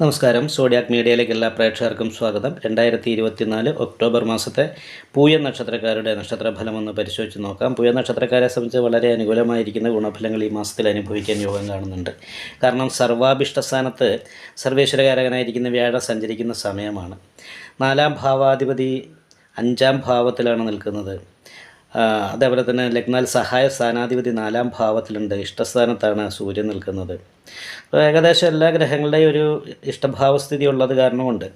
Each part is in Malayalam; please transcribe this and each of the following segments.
നമസ്കാരം. സോഡിയാക് മീഡിയയിലേക്ക് എല്ലാ പ്രേക്ഷകർക്കും സ്വാഗതം. രണ്ടായിരത്തി ഇരുപത്തിനാല് ഒക്ടോബർ മാസത്തെ പൂയ നക്ഷത്രക്കാരുടെ നക്ഷത്രഫലം ഒന്ന് പരിശോധിച്ച് നോക്കാം. പൂയ നക്ഷത്രക്കാരെ സംബന്ധിച്ച് വളരെ അനുകൂലമായിരിക്കുന്ന ഗുണഫലങ്ങൾ ഈ മാസത്തിൽ അനുഭവിക്കാൻ യോഗം കാണുന്നുണ്ട്. കാരണം സർവാഭിഷ്ടസ്ഥാനത്ത് സർവേശ്വരകാരകനായിരിക്കുന്ന വ്യാഴം സഞ്ചരിക്കുന്ന സമയമാണ്. നാലാം ഭാവാധിപതി അഞ്ചാം ഭാവത്തിലാണ് നിൽക്കുന്നത്. അതേപോലെ തന്നെ ലഗ്നാൽ സഹായ സ്ഥാനാധിപതി നാലാം ഭാവത്തിലുണ്ട്. ഇഷ്ടസ്ഥാനത്താണ് സൂര്യൻ നിൽക്കുന്നത്. അപ്പോൾ ഏകദേശം എല്ലാ ഗ്രഹങ്ങളുടെയും ഒരു ഇഷ്ടഭാവസ്ഥിതി ഉള്ളത് കാരണമുണ്ട്.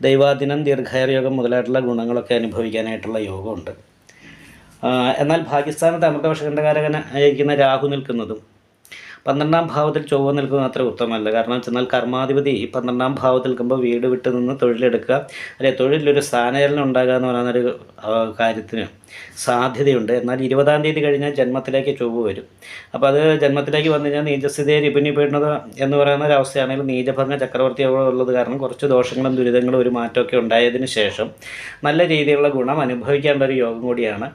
ദൈവാദിനം ദീർഘായുർയോഗം മുതലായിട്ടുള്ള ഗുണങ്ങളൊക്കെ അനുഭവിക്കാനായിട്ടുള്ള യോഗമുണ്ട്. എന്നാൽ ഭാഗ്യസ്ഥാനത്ത് അമൃതവർഷകണ്ഠകാരകനായിരിക്കുന്ന രാഹു നിൽക്കുന്നതും പന്ത്രണ്ടാം ഭാവത്തിൽ ചൊവ്വ നിൽക്കുന്നത് അത്ര ഉത്തമമല്ല. കാരണം ചെന്നാൽ കർമാധിപതി ഈ പന്ത്രണ്ടാം ഭാവത്തിൽ നിൽക്കുമ്പോൾ വീട് വിട്ടു നിന്ന് തൊഴിലെടുക്കുക. അല്ലെ തൊഴിലൊരു സ്ഥാനചലനം ഉണ്ടാകുക എന്ന് പറയുന്നൊരു കാര്യത്തിന് സാധ്യതയുണ്ട്. എന്നാൽ ഇരുപതാം തീയതി കഴിഞ്ഞാൽ ജന്മത്തിലേക്ക് ചൊവ്വ വരും. അപ്പോൾ അത് ജന്മത്തിലേക്ക് വന്നു കഴിഞ്ഞാൽ നീചസ്ഥിതിയെ രിപുനിപ്പെടുന്നത് എന്ന് പറയുന്ന ഒരു അവസ്ഥയാണെങ്കിൽ നീചഭംഗ ചക്രവർത്തി ഉള്ളത് കാരണം കുറച്ച് ദോഷങ്ങളും ദുരിതങ്ങളും ഒരു മാറ്റമൊക്കെ ഉണ്ടായതിനു ശേഷം നല്ല രീതിയിലുള്ള ഗുണം അനുഭവിക്കേണ്ട ഒരു യോഗം കൂടിയാണ്.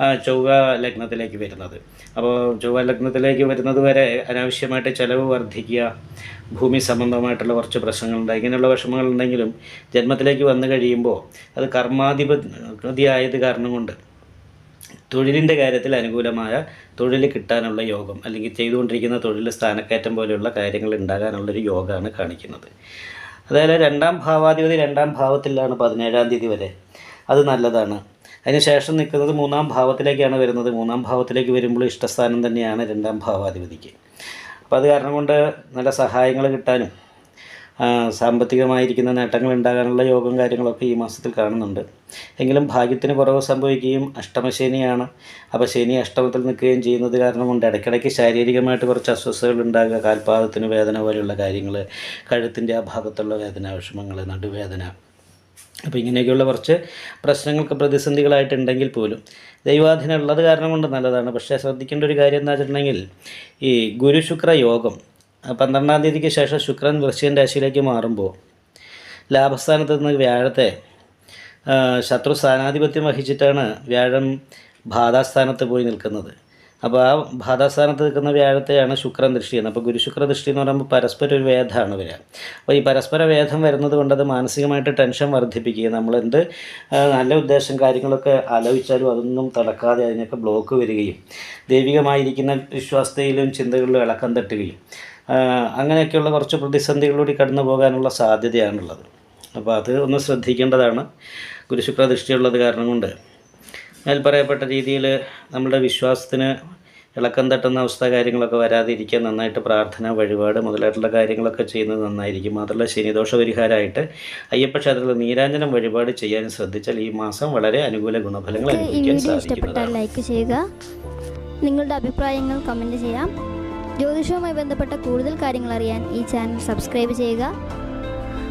ചൊവ്വ ലഗ്നത്തിലേക്ക് വരുന്നത്. അപ്പോൾ ചൊവ്വ ലഗ്നത്തിലേക്ക് വരുന്നത് വരെ അനാവശ്യമായിട്ട് ചിലവ് വർദ്ധിക്കുക ഭൂമി സംബന്ധമായിട്ടുള്ള കുറച്ച് പ്രശ്നങ്ങളുണ്ട് ഇങ്ങനെയുള്ള വിഷമങ്ങളുണ്ടെങ്കിലും ജന്മത്തിലേക്ക് വന്നു കഴിയുമ്പോൾ അത് കർമാധിപതിയായത് കാരണം കൊണ്ട് തൊഴിലിന്റെ കാര്യത്തിൽ അനുകൂലമായ തൊഴിൽ കിട്ടാനുള്ള യോഗം അല്ലെങ്കിൽ ചെയ്തുകൊണ്ടിരിക്കുന്ന തൊഴിൽ സ്ഥാനക്കയറ്റം പോലെയുള്ള കാര്യങ്ങൾ ഉണ്ടാകാനുള്ളൊരു യോഗമാണ് കാണിക്കുന്നത്. അതായത് രണ്ടാം ഭാവാധിപതി രണ്ടാം ഭാവത്തിലാണ് പതിനേഴാം തീയതി വരെ. അത് നല്ലതാണ്. അതിനുശേഷം നിൽക്കുന്നത് മൂന്നാം ഭാവത്തിലേക്കാണ് വരുന്നത്. മൂന്നാം ഭാവത്തിലേക്ക് വരുമ്പോൾ ഇഷ്ടസ്ഥാനം തന്നെയാണ് രണ്ടാം ഭാവാധിപതിക്ക്. അപ്പോൾ അത് കാരണം കൊണ്ട് നല്ല സഹായങ്ങൾ കിട്ടാനും സാമ്പത്തികമായിരിക്കുന്ന നേട്ടങ്ങൾ ഉണ്ടാകാനുള്ള യോഗം കാര്യങ്ങളൊക്കെ ഈ മാസത്തിൽ കാണുന്നുണ്ട്. എങ്കിലും ഭാഗ്യത്തിന് കുറവ് സംഭവിക്കുകയും അഷ്ടമശനിയാണ്. അപ്പോൾ ശനി അഷ്ടമത്തിൽ നിൽക്കുകയും ചെയ്യുന്നത് കാരണം കൊണ്ട് ഇടയ്ക്കിടയ്ക്ക് ശാരീരികമായിട്ട് കുറച്ച് അസ്വസ്ഥതകൾ ഉണ്ടാകുക കാൽപാദത്തിന് വേദന പോലെയുള്ള കാര്യങ്ങൾ കഴുത്തിന്റെ ആ ഭാഗത്തുള്ള വേദന വിഷമങ്ങൾ നടുവേദന അപ്പോൾ ഇങ്ങനെയൊക്കെയുള്ള കുറച്ച് പ്രശ്നങ്ങൾക്ക് പ്രതിസന്ധികളായിട്ടുണ്ടെങ്കിൽ പോലും ദൈവാധീനം ഉള്ളത് കാരണം കൊണ്ട് നല്ലതാണ്. പക്ഷേ ശ്രദ്ധിക്കേണ്ട ഒരു കാര്യം എന്താ വെച്ചിട്ടുണ്ടെങ്കിൽ ഈ ഗുരുശുക്ര യോഗം പന്ത്രണ്ടാം തീയതിക്ക് ശേഷം ശുക്രൻ വൃശ്ചിക രാശിയിലേക്ക് മാറുമ്പോൾ ലാഭസ്ഥാനത്ത് നിന്ന് വ്യാഴത്തെ ശത്രു സ്ഥാനാധിപത്യം വഹിച്ചിട്ടാണ് വ്യാഴം ബാധാസ്ഥാനത്ത് പോയി നിൽക്കുന്നത്. അപ്പോൾ ആ ഭാതാസ്ഥാനത്ത് നിൽക്കുന്ന വ്യാഴത്തെയാണ് ശുക്രൻ ദൃഷ്ടി എന്ന് അപ്പോൾ ഗുരുശുക്ര ദൃഷ്ടി എന്ന് പറയുമ്പോൾ പരസ്പര ഒരു വേദമാണ് വരിക. അപ്പോൾ ഈ പരസ്പര വേദം വരുന്നത് കൊണ്ട് അത് മാനസികമായിട്ട് ടെൻഷൻ വർദ്ധിപ്പിക്കുക നമ്മളെന്ത് നല്ല ഉദ്ദേശം കാര്യങ്ങളൊക്കെ ആലോചിച്ചാലും അതൊന്നും തടക്കാതെ അതിനൊക്കെ ബ്ലോക്ക് വരികയും ദൈവികമായിരിക്കുന്ന വിശ്വാസതയിലും ചിന്തകളിലും ഇളക്കം തട്ടുകയും അങ്ങനെയൊക്കെയുള്ള കുറച്ച് പ്രതിസന്ധികളിലൂടെ കടന്നു പോകാനുള്ള സാധ്യതയാണുള്ളത്. അപ്പോൾ അത് ഒന്ന് ശ്രദ്ധിക്കേണ്ടതാണ്. ഗുരുശുക്ര ദൃഷ്ടിയുള്ളത് കാരണം കൊണ്ട്. മേൽ പറയപ്പെട്ട രീതിയിൽ നമ്മുടെ വിശ്വാസത്തിന് ഇളക്കം തട്ടുന്ന അവസ്ഥ കാര്യങ്ങളൊക്കെ വരാതിരിക്കാൻ നന്നായിട്ട് പ്രാർത്ഥന വഴിപാട് മുതലായിട്ടുള്ള കാര്യങ്ങളൊക്കെ ചെയ്യുന്നത് നന്നായിരിക്കും. മാത്രമല്ല ശനിദോഷ പരിഹാരമായിട്ട് അയ്യപ്പ ക്ഷേത്രത്തിൽ നീരാഞ്ജനം വഴിപാട് ചെയ്യാൻ ശ്രദ്ധിച്ചാൽ ഈ മാസം വളരെ അനുകൂല ഗുണഫലങ്ങൾ അനുഭവിക്കാൻ സാധിക്കുന്നതാണ്. ലൈക്ക് ചെയ്യുക. നിങ്ങളുടെ അഭിപ്രായങ്ങൾ കമന്റ് ചെയ്യാം. ജ്യോതിഷവുമായി ബന്ധപ്പെട്ട കൂടുതൽ കാര്യങ്ങൾ അറിയാൻ ഈ ചാനൽ സബ്സ്ക്രൈബ് ചെയ്യുക.